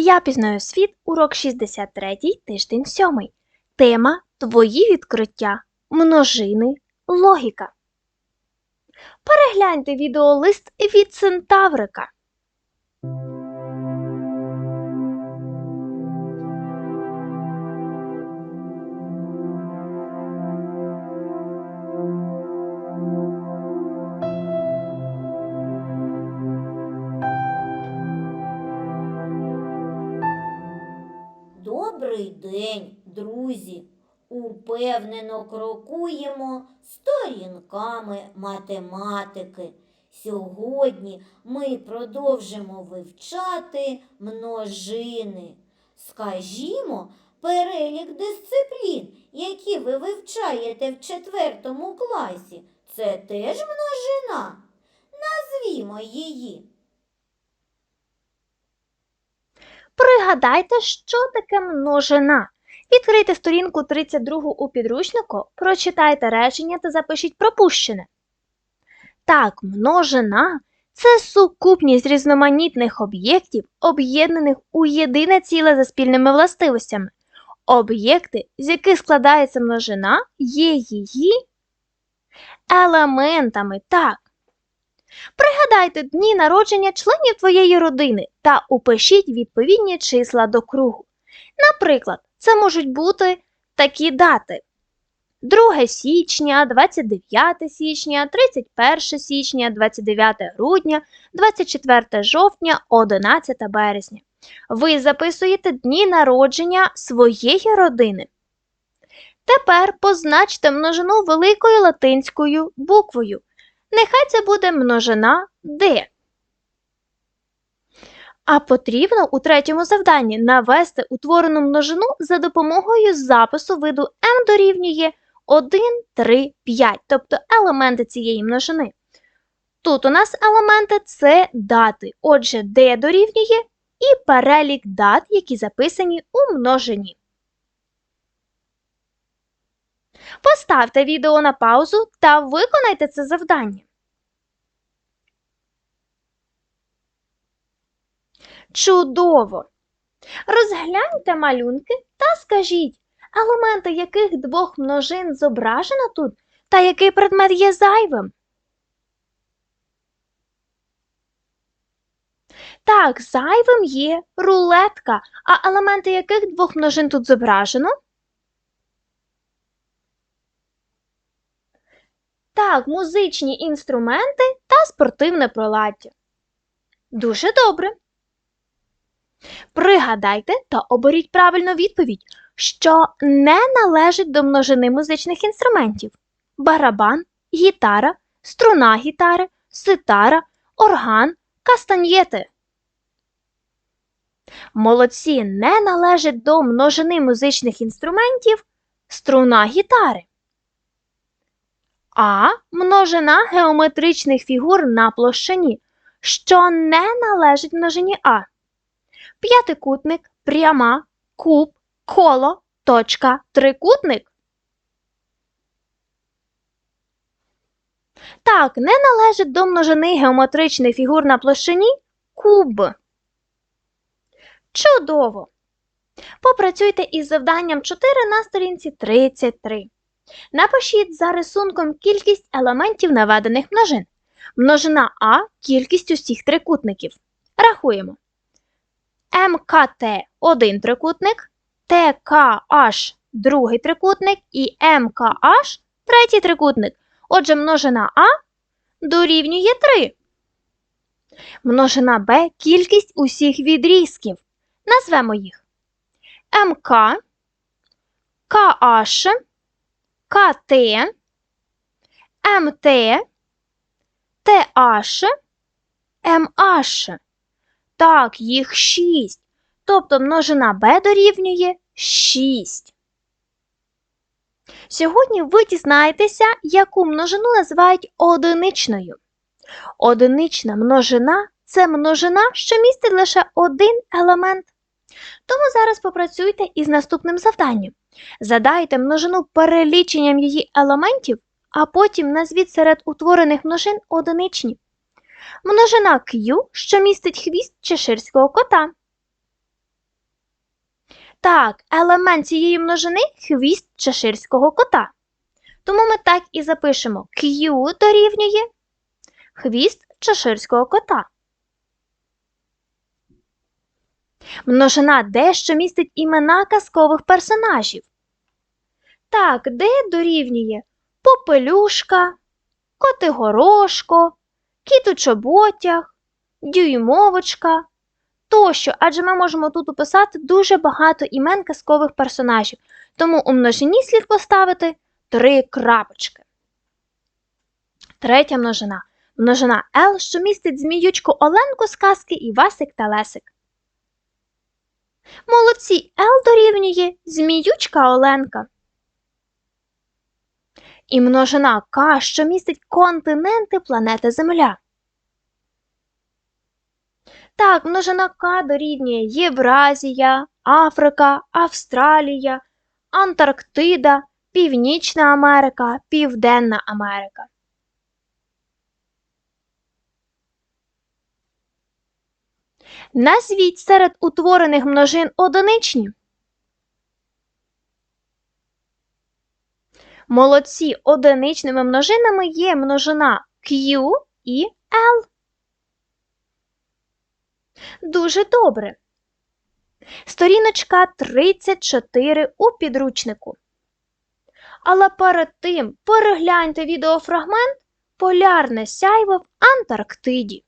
Я пізнаю світ, урок 63, тиждень 7. Тема Твої відкриття, множини, логіка. Перегляньте відеолист від Центаврика. Добрий день, друзі! Упевнено крокуємо сторінками математики. Сьогодні ми продовжимо вивчати множини. Скажімо, перелік дисциплін, які ви вивчаєте в четвертому класі, це теж множина. Назвімо її. Пригадайте, що таке множина. Відкрийте сторінку 32 у підручнику, прочитайте речення та запишіть пропущене. Так, множина це сукупність різноманітних об'єктів, об'єднаних у єдине ціле за спільними властивостями. Об'єкти, з яких складається множина, є її елементами. Так. Пригадайте дні народження членів твоєї родини та упишіть відповідні числа до кругу. Наприклад, це можуть бути такі дати: 2 січня, 29 січня, 31 січня, 29 грудня, 24 жовтня, 11 березня. Ви записуєте дні народження своєї родини. Тепер позначте множину великою латинською буквою. Нехай це буде множина d. А потрібно у третьому завданні навести утворену множину за допомогою запису виду m дорівнює 1, 3, 5, тобто елементи цієї множини. Тут у нас елементи це дати, отже, d дорівнює і перелік дат, які записані у множині. Поставте відео на паузу та виконайте це завдання. Чудово! Розгляньте малюнки та скажіть, елементи яких двох множин зображено тут та який предмет є зайвим. Так, зайвим є рулетка, а елементи яких двох множин тут зображено? Так, музичні інструменти та спортивне приладдя. Дуже добре. Пригадайте та оберіть правильну відповідь, що не належить до множини музичних інструментів: барабан, гітара, струна гітари, ситара, орган, кастаньєти. Молодці не належить до множини музичних інструментів струна гітари. А множина геометричних фігур на площині, що не належить множині А п'ятикутник, пряма, куб, коло, точка, трикутник. Так, не належить до множини геометричних фігур на площині куб. Чудово! Попрацюйте із завданням 4 на сторінці 33. Напишіть за рисунком кількість елементів наведених множин. Множина А кількість усіх трикутників. Рахуємо. МКТ один трикутник, ТКH другий трикутник і МКH третій трикутник. Отже, множина А дорівнює 3. Множина Б кількість усіх відрізків. Назвемо їх МК, КH, КТ, МТ, ТH, МH. Так, їх 6. Тобто множина b дорівнює 6. Сьогодні ви дізнаєтеся, яку множину називають одиничною. Одинична множина це множина, що містить лише один елемент. Тому зараз попрацюйте із наступним завданням. Задайте множину переліченням її елементів, а потім назвіть серед утворених множин одиничні множина Q, що містить хвіст чеширського кота. Так, елемент цієї множини хвіст чеширського кота. Тому ми так і запишемо Q дорівнює хвіст чеширського кота. Множина D, що містить імена казкових персонажів. Так, D дорівнює Попелюшка, Котигорошко, Кіт-у-чоботях, Дюймовочка тощо, адже ми можемо тут описати дуже багато імен казкових персонажів, тому у множині слід поставити три крапочки. Третя множина. Множина L, що містить зміючку Оленку з казки Івасик та Лесик. Молодці L дорівнює зміючка Оленка. І множина К, що містить континенти планети Земля. Так, множина К дорівнює Євразія, Африка, Австралія, Антарктида, Північна Америка, Південна Америка. Назвіть серед утворених множин одиничні. Молодці одиничними множинами є множина Q і L. Дуже добре. Сторіночка 34 у підручнику. Але перед тим перегляньте відеофрагмент Полярне сяйво в Антарктиді.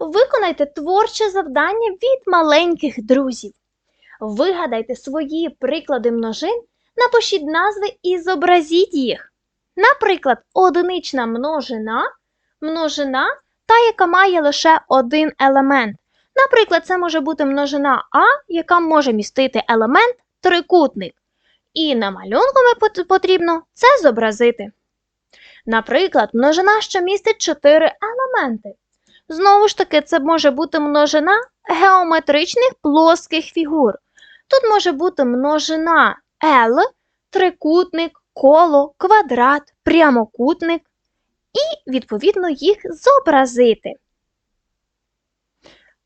Виконайте творче завдання від маленьких друзів. Вигадайте свої приклади множин, напишіть назви і зобразіть їх. Наприклад, одинична множина, множина та, яка має лише один елемент. Наприклад, це може бути множина А, яка може містити елемент трикутник. І на малюнку потрібно це зобразити. Наприклад, множина, що містить 4 елементи. Знову ж таки, це може бути множина геометричних плоских фігур. Тут може бути множина L, трикутник, коло, квадрат, прямокутник і, відповідно, їх зобразити.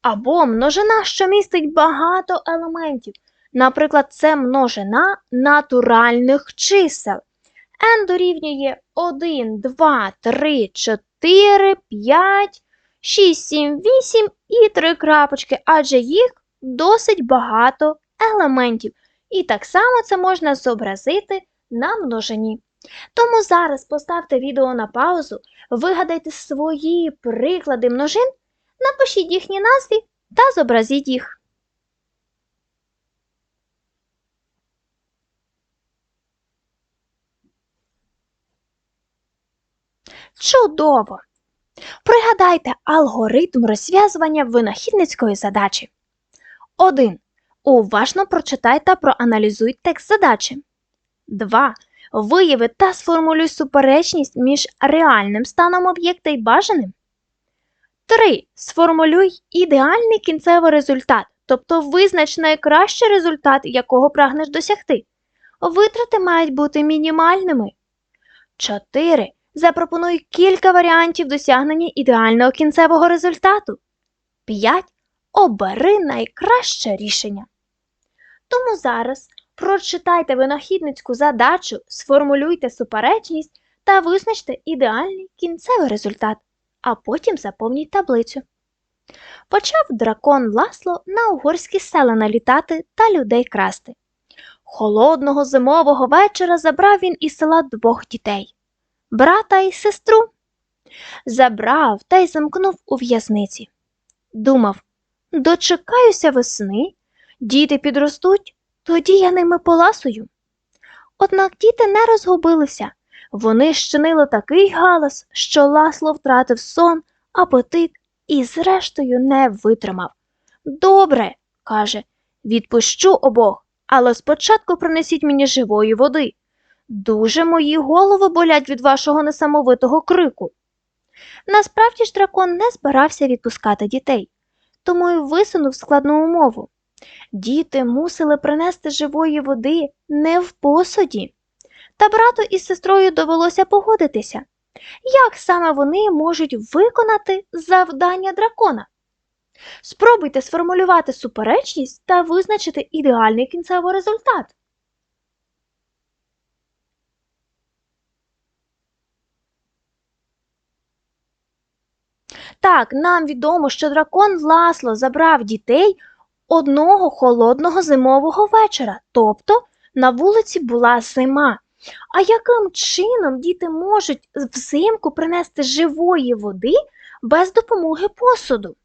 Або множина, що містить багато елементів. Наприклад, це множина натуральних чисел. n дорівнює 1, 2, 3, 4, 5, 6, 7, 8 і 3 крапочки, адже їх досить багато елементів. І так само це можна зобразити на множині. Тому зараз поставте відео на паузу, вигадайте свої приклади множин, напишіть їхні назви та зобразіть їх. Чудово! Пригадайте алгоритм розв'язування винахідницької задачі. 1. Уважно прочитай та проаналізуй текст задачі. 2. Вияви та сформулюй суперечність між реальним станом об'єкта і бажаним. 3. Сформулюй ідеальний кінцевий результат, тобто визнач найкращий результат, якого прагнеш досягти. Витрати мають бути мінімальними. 4. Запропонуй кілька варіантів досягнення ідеального кінцевого результату. 5. Обери найкраще рішення. Тому зараз прочитайте винахідницьку задачу, сформулюйте суперечність та визначте ідеальний кінцевий результат, а потім заповніть таблицю. Почав дракон Ласло на угорські села налітати та людей красти. Холодного зимового вечора забрав він із села двох дітей брата і сестру. Забрав та й замкнув у в'язниці. Думав, дочекаюся весни, діти підростуть, тоді я ними поласую. Однак діти не розгубилися. Вони щинили такий галас, що Ласло втратив сон, апетит і, зрештою, не витримав. Добре, каже, відпущу обох, але спочатку принесіть мені живої води. Дуже мої голови болять від вашого несамовитого крику. Насправді ж дракон не збирався відпускати дітей, тому й висунув складну умову. Діти мусили принести живої води не в посуді. Та брату із сестрою довелося погодитися, як саме вони можуть виконати завдання дракона. Спробуйте сформулювати суперечність та визначити ідеальний кінцевий результат. Так, нам відомо, що дракон Ласло забрав дітей одного холодного зимового вечора, тобто на вулиці була зима. А яким чином діти можуть взимку принести живої води без допомоги посуду?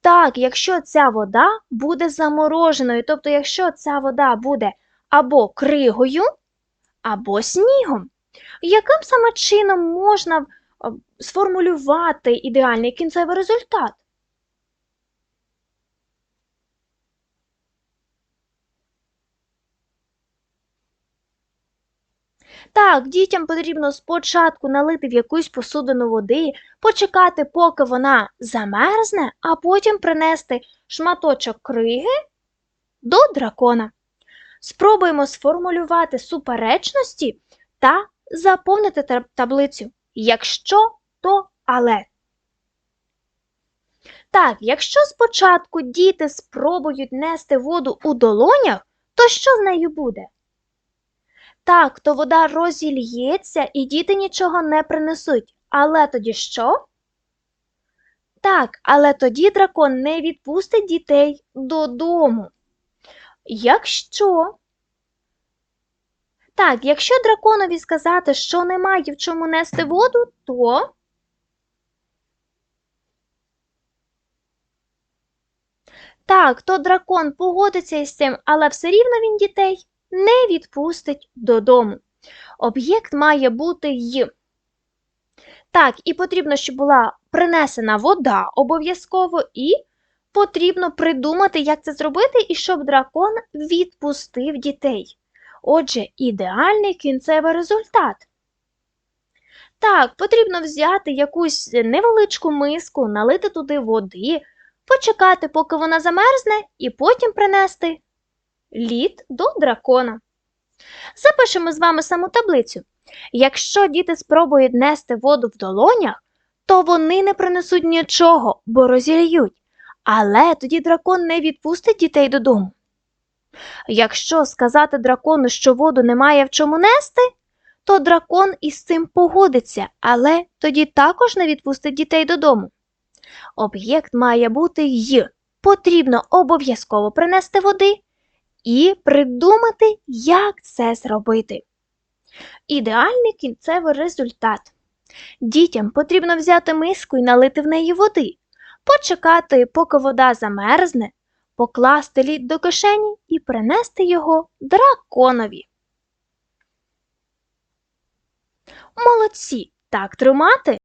Так, якщо ця вода буде замороженою, тобто якщо ця вода буде або кригою, або снігом, яким саме чином можна е, сформулювати ідеальний кінцевий результат? Так, дітям потрібно спочатку налити в якусь посудину води, почекати, поки вона замерзне, а потім принести шматочок криги до дракона. Спробуємо сформулювати суперечності та заповнити таблицю. Якщо, то але. Так, якщо спочатку діти спробують нести воду у долонях, то що з нею буде? Так, то вода розільється і діти нічого не принесуть. Але тоді що? Так, але тоді дракон не відпустить дітей додому. Якщо. Так, якщо драконові сказати, що немає в чому нести воду, то. Так, то дракон погодиться із цим, але все рівно він дітей не відпустить додому. Об'єкт має бути й. Так, і потрібно, щоб була принесена вода обов'язково, і потрібно придумати, як це зробити, і щоб дракон відпустив дітей. Отже, ідеальний кінцевий результат. Так, потрібно взяти якусь невеличку миску, налити туди води, почекати, поки вона замерзне, і потім принести лід до дракона. Запишемо з вами саму таблицю. Якщо діти спробують нести воду в долонях, то вони не принесуть нічого, бо розільють. Але тоді дракон не відпустить дітей додому. Якщо сказати дракону, що воду немає в чому нести, то дракон із цим погодиться, але тоді також не відпустить дітей додому. Об'єкт має бути й. Потрібно обов'язково принести води і придумати, як це зробити. Ідеальний кінцевий результат. Дітям потрібно взяти миску і налити в неї води, почекати, поки вода замерзне, покласти лід до кишені і принести його драконові. Молодці! Так тримати!